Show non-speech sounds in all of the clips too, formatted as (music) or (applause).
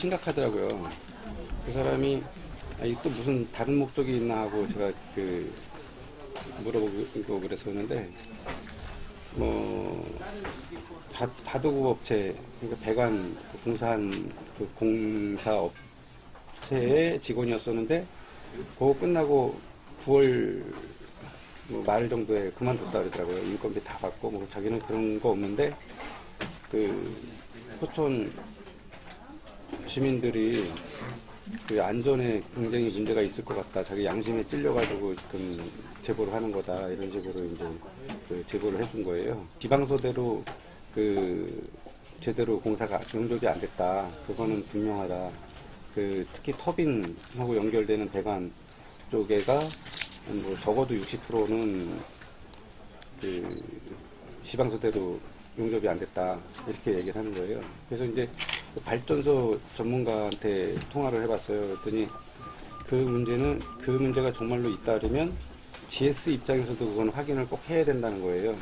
심각하더라고요. 그 사람이 아, 이또 무슨 다른 목적이 있나 하고 제가 그 물어보고 그랬었는데 뭐 바, 바도구 업체 그러니까 배관 그 공사한 그 공사 업체의 직원이었었는데 그거 끝나고 9월 뭐 말 정도에 그만뒀다 그러더라고요. 인건비 다 받고 뭐 자기는 그런 거 없는데 그 포천 시민들이 그 안전에 굉장히 문제가 있을 것 같다. 자기 양심에 찔려가지고 지금 제보를 하는 거다. 이런 식으로 이제 그 제보를 해준 거예요. 지방소대로 그 제대로 공사가 용접이 안 됐다. 그거는 분명하다. 그 특히 터빈하고 연결되는 배관 쪽에가 뭐 적어도 60%는 그 지방소대로 용접이 안 됐다 이렇게 얘기를 하는 거예요. 그래서 이제 그 발전소 전문가한테 통화를 해봤어요. 그랬더니 그 문제는 그 문제가 정말로 있다 그러면 GS 입장에서도 그건 확인을 꼭 해야 된다는 거예요.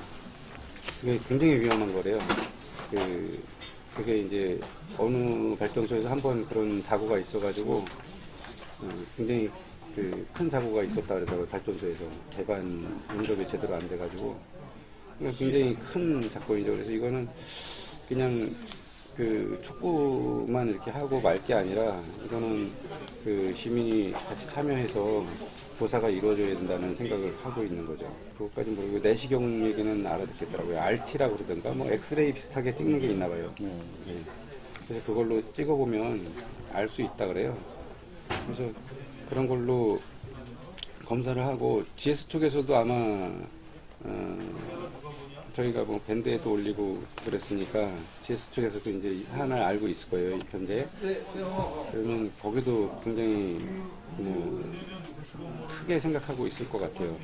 그게 굉장히 위험한 거래요. 그 그게 이제 어느 발전소에서 한 번 그런 사고가 있어가지고 어, 굉장히 그 큰 사고가 있었다 그러더라고요. 발전소에서 배관 용접이 제대로 안 돼가지고 그러니까 굉장히 큰 사건이죠. 그래서 이거는 그냥 그 촉구만 이렇게 하고 말 게 아니라 이거는 그 시민이 같이 참여해서 조사가 이루어져야 된다는 생각을 하고 있는 거죠. 그것까지 모르고 내시경 얘기는 알아듣겠더라고요. RT라고 그러던가 뭐 엑스레이 비슷하게 찍는 게 있나 봐요. 예. 그래서 그걸로 찍어보면 알 수 있다 그래요. 그래서 그런 걸로 검사를 하고 GS 쪽에서도 아마 어, 저희가 뭐 밴드에도 올리고 그랬으니까 GS 쪽에서도 이제 하나 알고 있을 거예요 이 현재 그러면 거기도 굉장히 뭐 크게 생각하고 있을 것 같아요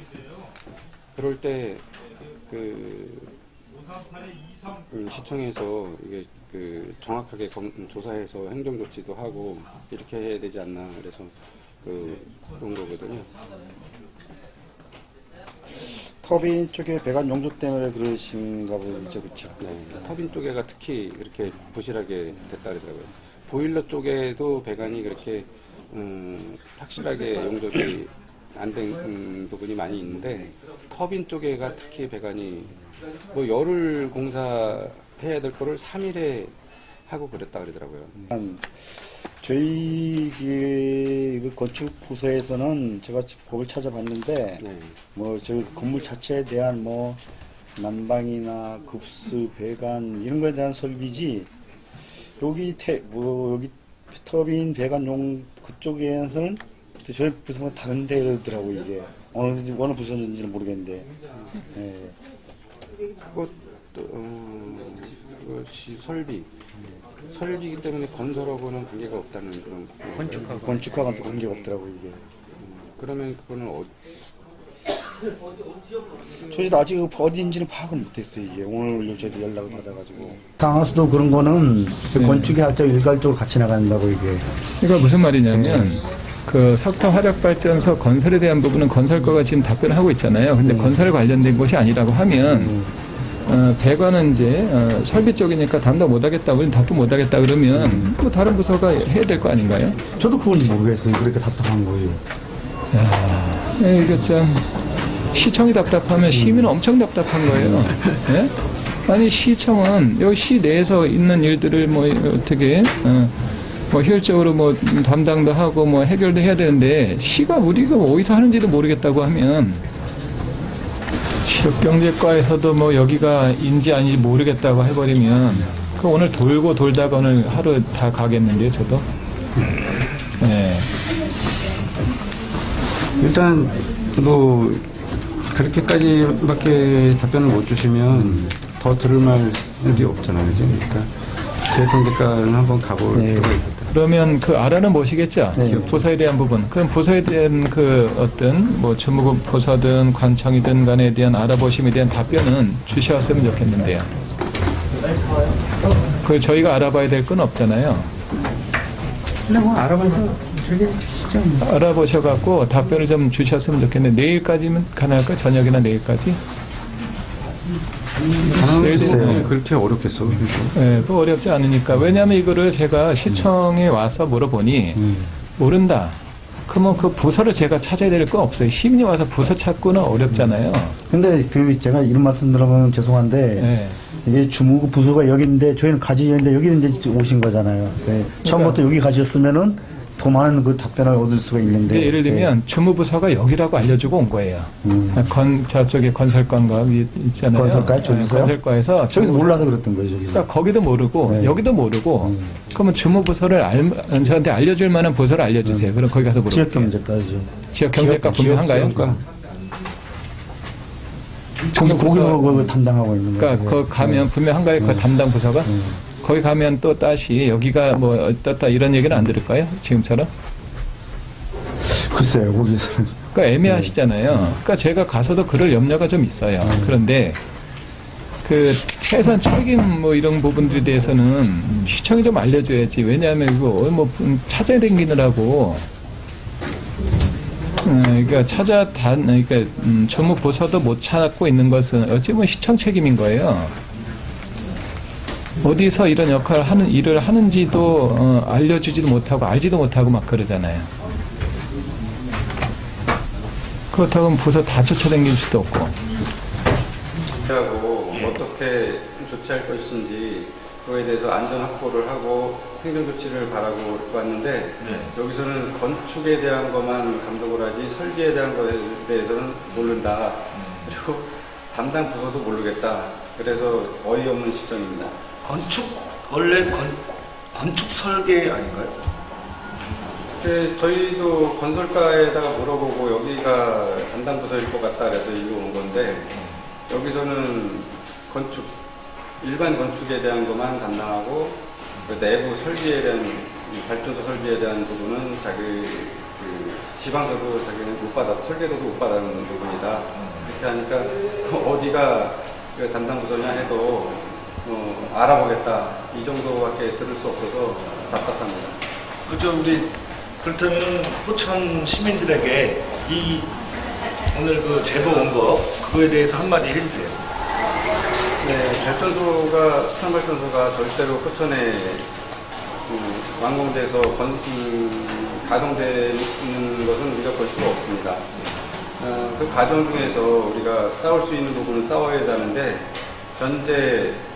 그럴 때그 음, 시청에서 이게 그 정확하게 검- 조사해서 행정 조치도 하고 이렇게 해야 되지 않나 그래서 그 그런 거거든요. 터빈 쪽에 배관 용접 때문에 그러신가 보죠, 그쵸? 네, 터빈 쪽에가 특히 그렇게 부실하게 됐다 그러더라고요. 보일러 쪽에도 배관이 그렇게 음, 확실하게 용접이 안된 음, 부분이 많이 있는데 터빈 쪽에가 특히 배관이 뭐 열흘 공사해야 될 거를 3일에 하고 그랬다 그러더라고요. 한 저희 그 건축 부서에서는 제가 법을 찾아봤는데 네. 뭐저 건물 자체에 대한 뭐 난방이나 급수, 배관 이런 거에 대한 설비지 여기 태, 뭐 여기 터빈 배관용 그쪽에서는 저희 부서가 다른데 그러더라고 이게 어느 어느 부서인지는 모르겠는데 예. 그것도 어, 그것이 설비 설비이기 때문에 건설하고는 관계가 없다는 그런 건축하고. 건축하고는 또 관계가 없더라고 이게. 그러면 그거는 어, 저희도 아직 어디인지는 파악을 못했어요 이게. 오늘 저희도 연락을 받아가지고. 강화수도 그런 거는 그 건축이 할때 일괄적으로 같이 나간다고 이게. 그러니까 무슨 말이냐면 그 석탄 화력 발전소 건설에 대한 부분은 건설과가 지금 답변을 하고 있잖아요. 근데 건설 관련된 것이 아니라고 하면 어, 배관은 이제 어, 설비 쪽이니까 담당 못하겠다, 우리는 답변 못하겠다 그러면 뭐 다른 부서가 해야 될 거 아닌가요? 저도 그건 모르겠어요 그러니까 답답한 거예요 예, 이거 참 시청이 답답하면 시민은 엄청 답답한 거예요. 예? 아니 시청은 여기 시 내에서 있는 일들을 뭐 어떻게 어, 뭐 효율적으로 뭐 담당도 하고 뭐 해결도 해야 되는데 시가 우리가 어디서 하는지도 모르겠다고 하면 지 역경제과에서도 뭐 여기가 인지 아닌지 모르겠다고 해버리면 그 오늘 돌고 돌다가 오늘 하루 다 가겠는데요, 저도. 네. 일단 뭐 그렇게까지밖에 답변을 못 주시면 더 들을 말이 없잖아요? 그러니까 재통계과는 한번 가볼 네. 필요가 있겠다. 그러면 그 알아는 보시겠죠? 네. 그 부서에 대한 부분. 그럼 부서에 대한 그 어떤 뭐 주무급 부서든 관청이든 간에 대한 알아보심에 대한 답변은 주셨으면 좋겠는데요. 그걸 저희가 알아봐야 될 건 없잖아요. 뭐 알아봐서 저기 주시죠. 뭐. 알아보셔갖고 답변을 좀 주셨으면 좋겠는데 내일까지면 가능할까? 저녁이나 내일까지? 글쎄요. 들면 그렇게 어렵겠어. 예, 그 어렵지 않으니까. 왜냐하면 이거를 제가 시청에 와서 물어보니 모른다. 그러면 그 부서를 제가 찾아야 될 건 없어요. 시민이 와서 부서 찾고는 어렵잖아요. 근데 그 제가 이런 말씀 들어보면 죄송한데 예. 이게 주무부 부서가 여기인데 저희는 가지였는데 여기는 이제 오신 거잖아요. 네. 처음부터 여기 가셨으면은 더 많은 그 답변을 얻을 수가 있는데. 근데 예를 들면 주무부서가 여기라고 알려주고 온 거예요. 음. 건 저쪽에 위- 있잖아요. 건설과에 예, 저기서요? 건설과에서 저기서 몰라서 그랬던 거예요. 저기서. 그러니까 거기도 모르고 네. 여기도 모르고 음. 그러면 주무부서를 알, 저한테 알려줄 만한 부서를 알려주세요. 그럼 거기 가서 물어볼게요. 음. 지역 경제까지죠. 지역 경제과 분명한가요? 거기 거기서 담당하고 있는 거예요. 그러니까 거 가면 분명한가요? 그 담당 부서가? 음. 거기 가면 또 다시 여기가 뭐 어떻다 이런 얘기는 안 들을까요? 지금처럼? 글쎄요, 거기서. 그러니까 애매하시잖아요. 그러니까 제가 가서도 그럴 염려가 좀 있어요. 그런데 그 최소한 책임 뭐 이런 부분들에 대해서는 시청이 좀 알려줘야지. 왜냐하면 이거 뭐 찾아야 댕기느라고. 음, 그러니까 찾아 다 그러니까 음, 주무 부서도 못 찾고 있는 것은 어찌 보면 시청 책임인 거예요. 어디서 이런 역할을 하는 일을 하는지도 어, 알려주지도 못하고 알지도 못하고 막 그러잖아요. 그렇다고 부서 다 쫓아다닐 수도 없고. 하고 어떻게 조치할 것인지 그거에 대해서 안전 확보를 하고 행정 조치를 바라고 왔는데 여기서는 건축에 대한 것만 감독을 하지 설계에 대한 것에 대해서는 모른다. 그리고 담당 부서도 모르겠다. 그래서 어이없는 시점입니다. 건축 원래 건, 건축 설계 아닌가요? 그 저희도 건설가에다가 물어보고 여기가 담당 부서일 것 같다 그래서 이거 온 건데 여기서는 건축 일반 건축에 대한 것만 담당하고 그 내부 설계에 대한 이 발전소 설계에 대한 부분은 자기 그 지방서도 자기는 못 받아 설계도도 못 받는 부분이다 이렇게 하니까 그 어디가 그 담당 부서냐 해도 어, 알아보겠다 이 정도밖에 들을 수 없어서 답답합니다. 그죠 우리 그렇다면 포천 시민들에게 이 오늘 그 제보 온 거 그거에 대해서 한마디 해주세요. 네, 발전소가, 수산발전소가 절대로 포천에 음, 완공돼서 건, 음, 가동되는 것은 우리가 볼 수가 없습니다. 어, 그 과정 중에서 우리가 싸울 수 있는 부분은 싸워야 되는데, 현재 어,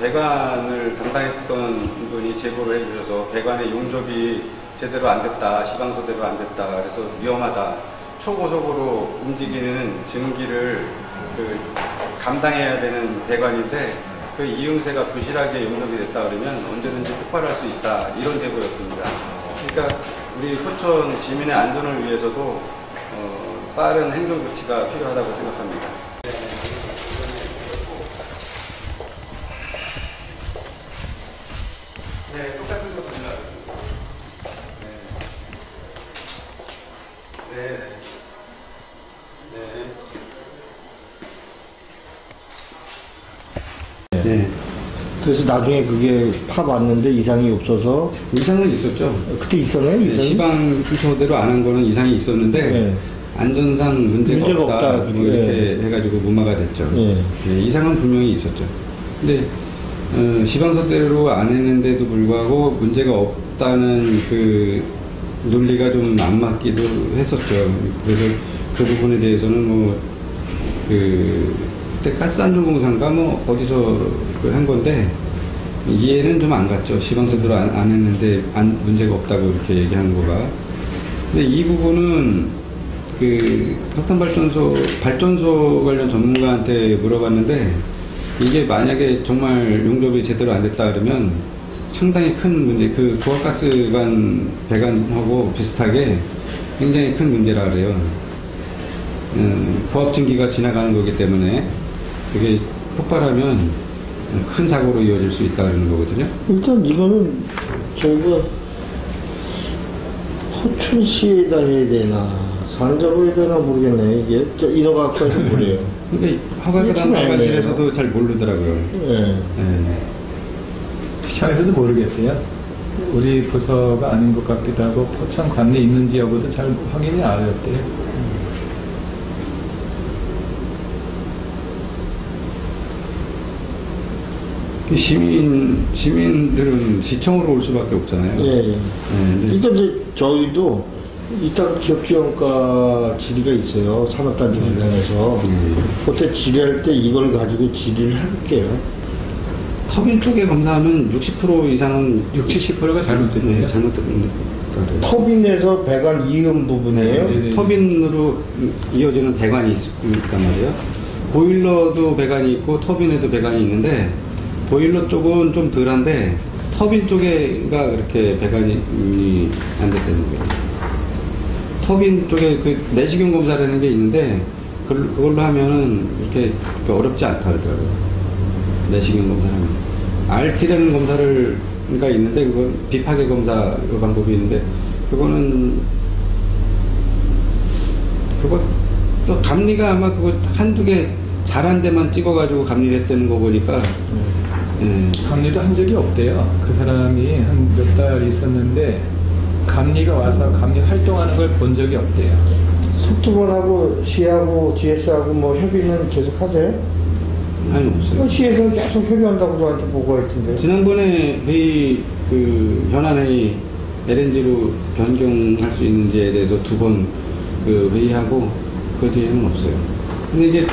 배관을 담당했던 분이 제보를 해주셔서 배관의 용접이 제대로 안 됐다, 시방소대로 안 됐다, 그래서 위험하다. 초고속으로 움직이는 증기를 그 감당해야 되는 배관인데 그 이음새가 부실하게 용접이 됐다 그러면 언제든지 폭발할 수 있다 이런 제보였습니다. 그러니까 우리 포천 시민의 안전을 위해서도 어, 빠른 행정 조치가 필요하다고 생각합니다. 그래서 나중에 그게 파봤는데 이상이 없어서 이상은 있었죠. 그때 있었나요? 네, 이상이? 시방 순서대로 안 한 거는 이상이 있었는데 네. 안전상 문제가, 문제가 없다, 없다. 뭐 이렇게 해가지고 무마가 됐죠. 네. 예, 이상은 분명히 있었죠. 근데 어, 시방서대로 안 했는데도 불구하고 문제가 없다는 그 논리가 좀 안 맞기도 했었죠. 그래서 그 부분에 대해서는 뭐그 그때 가스안전공사인가 뭐 어디서 그한 건데 이해는 좀 안 갔죠. 시방서대로 안, 안 했는데 안- 문제가 없다고 이렇게 얘기하는 거가. 근데 이 부분은 그 석탄발전소 발전소 관련 전문가한테 물어봤는데 이게 만약에 정말 용접이 제대로 안 됐다 그러면 상당히 큰 문제 그 고압가스관 배관하고 비슷하게 굉장히 큰 문제라 그래요. 음, 고압 증기가 지나가는 거기 때문에 그게 폭발하면 큰 사고로 이어질 수 있다는 거거든요. 일단 이거는 저희가 포춘시에다 해야 되나 산자로 해야 되나 모르겠네 이게 저 인허가과에서 뭐래요 (laughs) 근데 참 단발실에서도 잘 모르더라고요. 예. 네. 시청에서도 모르겠대요. 우리 부서가 아닌 것 같기도 하고 포천 관내 있는지 여부도 잘 확인이 안 됐대요. 시민 시민들은 시청으로 올 수밖에 없잖아요. 예, 예. 네, 근데 그러니까 이제 저희도 이따가 기업지원과 질의가 있어요. 산업단지 관련해서. 그때 질의할 때 이걸 가지고 질의를 해볼게요. 터빈 쪽에 검사하면 60% 이상은 60, 70%가 잘못됐네요. 네, 잘못된 터빈에서 배관 이음 부분이에요. 네, 네. 터빈으로 이어지는 배관이 있- 있단 말이에요. 보일러도 배관이 있고 터빈에도 배관이 있는데 보일러 쪽은 좀 덜한데 터빈 쪽에가 그렇게 배관이 안 됐다는 거예요. 터빈 쪽에 그 내시경 검사라는 게 있는데 그걸- 그걸로 하면은 이렇게 어렵지 않다 하더라고요. 내시경 검사는 RT라는 검사를 가 있는데 그건 비파괴 검사 그 방법이 있는데 그거는 그거 또 감리가 아마 그거 한두 개 잘한 데만 찍어가지고 감리를 했다는 거 보니까 예. 감리도 한 적이 없대요. 그 사람이 한 몇 달 있었는데 감리가 와서 감리 활동하는 걸 본 적이 없대요. 속주본하고 시하고 GS하고 뭐 협의는 계속 하세요? 아니 없어요. 시에서는 계속 협의한다고 저한테 보고했던데. 지난번에 회의 그 현안회의 LNG로 변경할 수 있는지에 대해서 두 번 그 회의하고 그 뒤에는 없어요. 근데 이제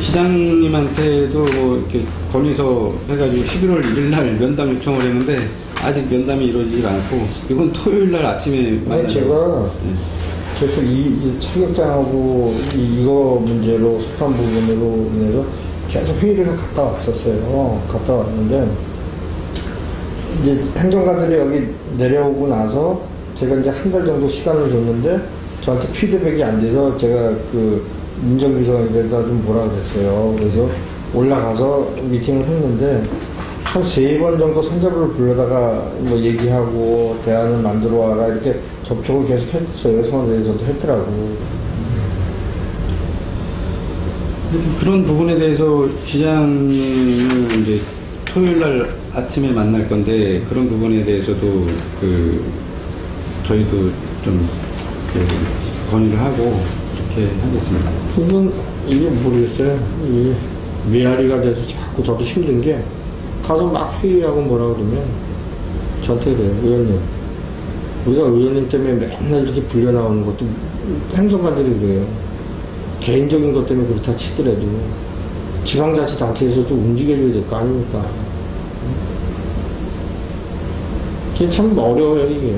시장님한테도 뭐 이렇게 건의서 해가지고 11월 1일 날 면담 요청을 했는데 아직 면담이 이루어지지 않고 이건 토요일 날 아침에 아니. 제가 네. 계속 이, 이 차격장하고 이, 이거 문제로 속한 부분으로 인해서 계속 회의를 갔다 왔었어요. 갔다 왔는데 이제 행정관들이 여기 내려오고 나서 제가 이제 한 달 정도 시간을 줬는데 저한테 피드백이 안 돼서 제가 그 민정비서관에다 좀 뭐라 그랬어요. 그래서 올라가서 미팅을 했는데 한 세 번 정도 선잡을 불러다가 뭐 얘기하고 대안을 만들어 와라 이렇게 접촉을 계속 했어요. 청와대에서도 했더라고. 그런 부분에 대해서 시장님을 이제 토요일 날 아침에 만날 건데 그런 부분에 대해서도 그 저희도 좀 이렇게 건의를 하고 이렇게 하겠습니다. 저는 이게 모르겠어요. 이 메아리가 돼서 자꾸 저도 힘든 게 가서 막 회의하고 뭐라 그러면 저한테 그래요. 의원님. 우리가 의원님 때문에 맨날 이렇게 불려 나오는 것도 행정관들이 그래요. 개인적인 것 때문에 그렇다 치더라도 지방자치단체에서도 움직여줘야 될 거 아닙니까? 이게 참 어려워요, 이게.